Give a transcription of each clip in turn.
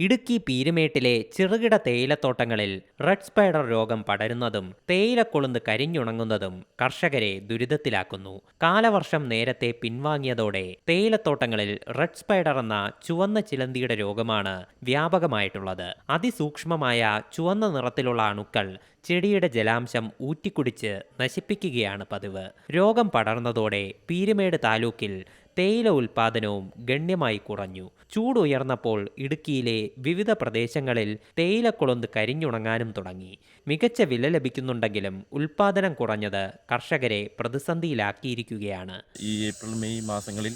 ഇടുക്കി പീരുമേട്ടിലെ ചെറുകിട തേയിലത്തോട്ടങ്ങളിൽ red spider രോഗം പടരുന്നതും തേയിലക്കൊളുന്ത് കരിഞ്ഞുണങ്ങുന്നതും കർഷകരെ ദുരിതത്തിലാക്കുന്നു. കാലവർഷം നേരത്തെ പിൻവാങ്ങിയതോടെ തേയിലത്തോട്ടങ്ങളിൽ റെഡ് സ്പൈഡർ എന്ന ചുവന്ന ചിലന്തിയുടെ രോഗമാണ് വ്യാപകമായിട്ടുള്ളത്. അതിസൂക്ഷ്മമായ ചുവന്ന നിറത്തിലുള്ള അണുക്കൾ ചെടിയുടെ ജലാംശം ഊറ്റിക്കുടിച്ച് നശിപ്പിക്കുകയാണ് പതിവ്. രോഗം പടർന്നതോടെ പീരുമേട് താലൂക്കിൽ തേയില ഉൽപാദനവും ഗണ്യമായി കുറഞ്ഞു. ചൂടുയർന്നപ്പോൾ ഇടുക്കിയിലെ വിവിധ പ്രദേശങ്ങളിൽ തേയിലക്കുളന്ത് കരിഞ്ഞുണങ്ങാനും തുടങ്ങി. മികച്ച വില ലഭിക്കുന്നുണ്ടെങ്കിലും ഉൽപാദനം കുറഞ്ഞത് കർഷകരെ പ്രതിസന്ധിയിലാക്കിയിരിക്കുകയാണ്. ഈ ഏപ്രിൽ മെയ് മാസങ്ങളിൽ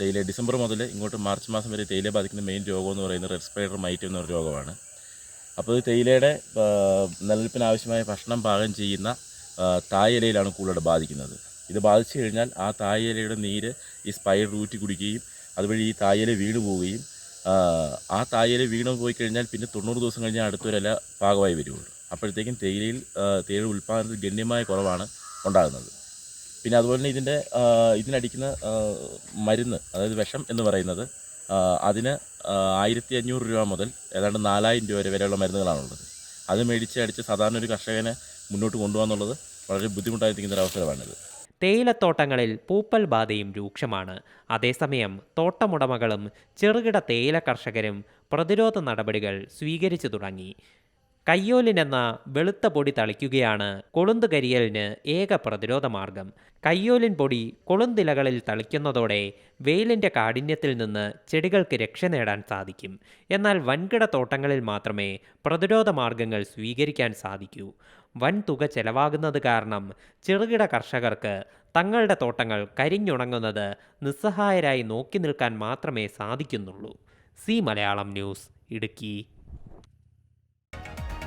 തേയില ഡിസംബർ മുതൽ ഇങ്ങോട്ട് മാർച്ച് മാസം വരെ തേയില ബാധിക്കുന്ന മെയിൻ രോഗം എന്ന് പറയുന്നത് റെഡ് സ്പൈഡർ മൈറ്റ് എന്നൊരു രോഗമാണ്. അപ്പോൾ തേയിലയുടെ നിലനിൽപ്പിന് ആവശ്യമായ ഭക്ഷണം പാകം ചെയ്യുന്ന തായിലയിലാണ് കൂടുതൽ ബാധിക്കുന്നത്. ഇത് ബാധിച്ചു കഴിഞ്ഞാൽ ആ തായലയുടെ നീര് ഈ സ്പൈർ ഊറ്റി കുടിക്കുകയും അതുവഴി ഈ തായല വീണു പോവുകയും ആ, തായല വീണ് പോയി കഴിഞ്ഞാൽ പിന്നെ തൊണ്ണൂറ് ദിവസം കഴിഞ്ഞാൽ അടുത്തൊരല പാകമായി വരുള്ളൂ അപ്പോഴത്തേക്കും തേയിലയിൽ തേയില ഉൽപ്പാദനത്തിൽ ഗണ്യമായ കുറവാണ് ഉണ്ടാകുന്നത്. പിന്നെ അതുപോലെ തന്നെ ഇതിന്റെ ഇതിനടിക്കുന്ന മരുന്ന് അതായത് വിഷം എന്ന് പറയുന്നത് അതിന് ആയിരത്തി അഞ്ഞൂറ് രൂപ മുതൽ ഏതാണ്ട് നാലായിരം രൂപ വരെ വരെയുള്ള മരുന്നുകളാണുള്ളത് അത് മേടിച്ച് അടിച്ച് സാധാരണ ഒരു കർഷകനെ മുന്നോട്ട് കൊണ്ടുപോകാന്നുള്ളത് വളരെ ബുദ്ധിമുട്ടായിരിക്കുന്ന ഒരു അവസരമാണിത് തേയിലത്തോട്ടങ്ങളിൽ പൂപ്പൽ ബാധയും രൂക്ഷമാണ്. അതേസമയം തോട്ടമുടമകളും ചെറുകിട തേയില കർഷകരും പ്രതിരോധ നടപടികൾ സ്വീകരിച്ചു തുടങ്ങി. കയ്യോലിനെന്ന വെളുത്ത പൊടി തളിക്കുകയാണ് കൊളുന്ത് കരിയലിന് ഏക പ്രതിരോധ മാർഗം കയ്യോലിൻ പൊടി കൊളുന്തിലകളിൽ തളിക്കുന്നതോടെ വെയിലിന്റെ കാഠിന്യത്തിൽ നിന്ന് ചെടികൾക്ക് രക്ഷ നേടാൻ സാധിക്കും. എന്നാൽ വൻകിട തോട്ടങ്ങളിൽ മാത്രമേ പ്രതിരോധ മാർഗങ്ങൾ സ്വീകരിക്കാൻ സാധിക്കൂ. വൻ തുക ചെലവാകുന്നത് കാരണം ചെറുകിട കർഷകർക്ക് തങ്ങളുടെ തോട്ടങ്ങൾ കരിഞ്ഞുണങ്ങുന്നത് നിസ്സഹായരായി നോക്കി നിൽക്കാൻ മാത്രമേ സാധിക്കുന്നുള്ളൂ. C Malayalam news Idukki.